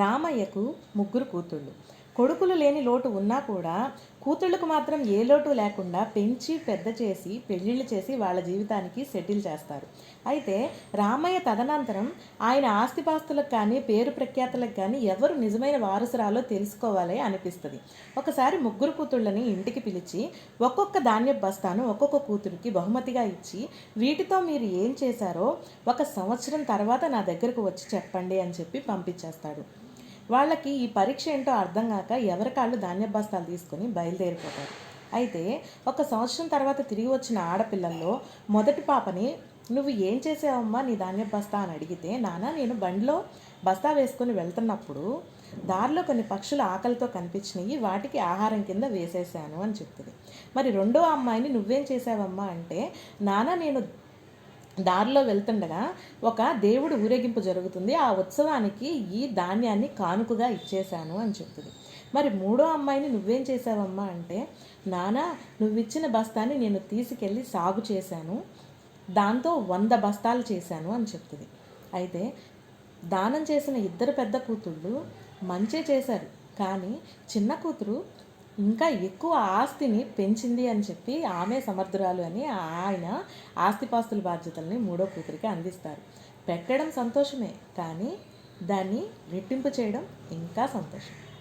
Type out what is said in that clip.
రామయ్యకు ముగ్గురు కూతుళ్ళు. కొడుకులు లేని లోటు ఉన్నా కూడా కూతుళ్ళకు మాత్రం ఏ లోటు లేకుండా పెంచి పెద్ద చేసి పెళ్ళిళ్ళు చేసి వాళ్ళ జీవితానికి సెటిల్ చేస్తారు. అయితే రామయ్య తదనంతరం ఆయన ఆస్తిపాస్తులకు కానీ పేరు ప్రఖ్యాతులకు కానీ ఎవరు నిజమైన వారసురాలో తెలుసుకోవాలి అనిపిస్తుంది. ఒకసారి ముగ్గురు కూతుళ్ళని ఇంటికి పిలిచి ఒక్కొక్క ధాన్య బస్తాను ఒక్కొక్క కూతురికి బహుమతిగా ఇచ్చి వీటితో మీరు ఏం చేశారో ఒక సంవత్సరం తర్వాత నా దగ్గరకు వచ్చి చెప్పండి అని చెప్పి పంపించేస్తాడు. వాళ్ళకి ఈ పరీక్ష ఏంటో అర్థం కాక ఎవరి కాళ్ళు ధాన్య బస్తాలు తీసుకొని బయలుదేరిపోతారు. అయితే ఒక సంవత్సరం తర్వాత తిరిగి వచ్చిన ఆడపిల్లల్లో మొదటి పాపని నువ్వు ఏం చేసావమ్మా నీ ధాన్య బస్తా? అని అడిగితే నాన్న నేను బండిలో బస్తా వేసుకొని వెళ్తున్నప్పుడు దారిలో కొన్ని పక్షులు ఆకలితో కనిపించినాయి వాటికి ఆహారం కింద వేసేసాను అని చెప్తుంది. మరి రెండో అమ్మాయిని నువ్వేం చేసావమ్మా? అంటే నాన్న నేను దారిలో వెళ్తుండగా ఒక దేవుడు ఊరేగింపు జరుగుతుంది. ఆ ఉత్సవానికి ఈ ధాన్యాన్ని కానుకగా ఇచ్చేశాను అని చెప్తుంది. మరి మూడో అమ్మాయిని నువ్వేం చేసావమ్మా అంటే నానా నువ్విచ్చిన బస్తాని నేను తీసుకెళ్ళి సాగు చేశాను. దాంతో వంద బస్తాలు చేశాను అని చెప్తుంది. అయితే దానం చేసిన ఇద్దరు పెద్ద కూతుళ్ళు మంచే చేశారు. కానీ చిన్న కూతురు ఇంకా ఎక్కువ ఆస్తిని పెంచింది అని చెప్పి ఆమె సమర్థురాలు అని ఆయన ఆస్తిపాస్తుల బాధ్యతల్ని మూడో కూతురికి అందిస్తారు. పెట్టడం సంతోషమే కానీ దాన్ని రెట్టింపు చేయడం ఇంకా సంతోషం.